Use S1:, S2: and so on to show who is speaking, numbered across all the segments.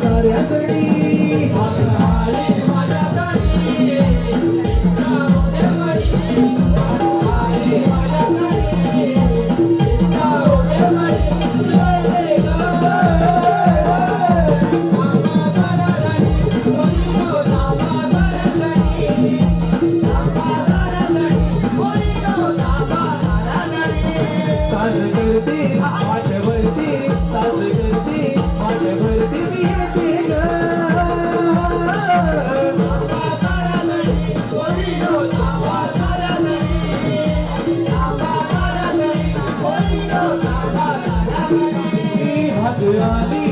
S1: साऱ्या Yeah, I need.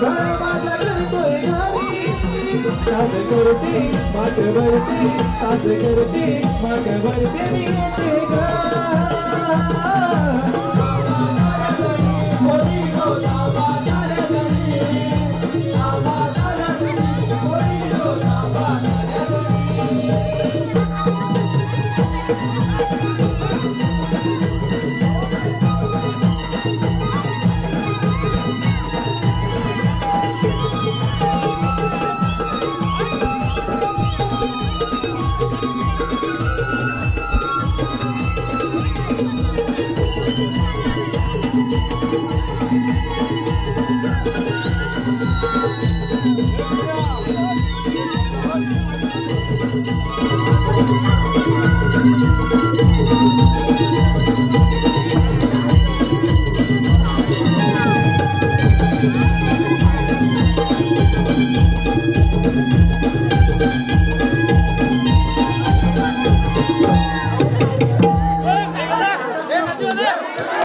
S1: সারা বাজারের তুই নারী কাজ করতি মাঠে বাড়তি কাজ করতি মাঠে বাড়তি নিয়ে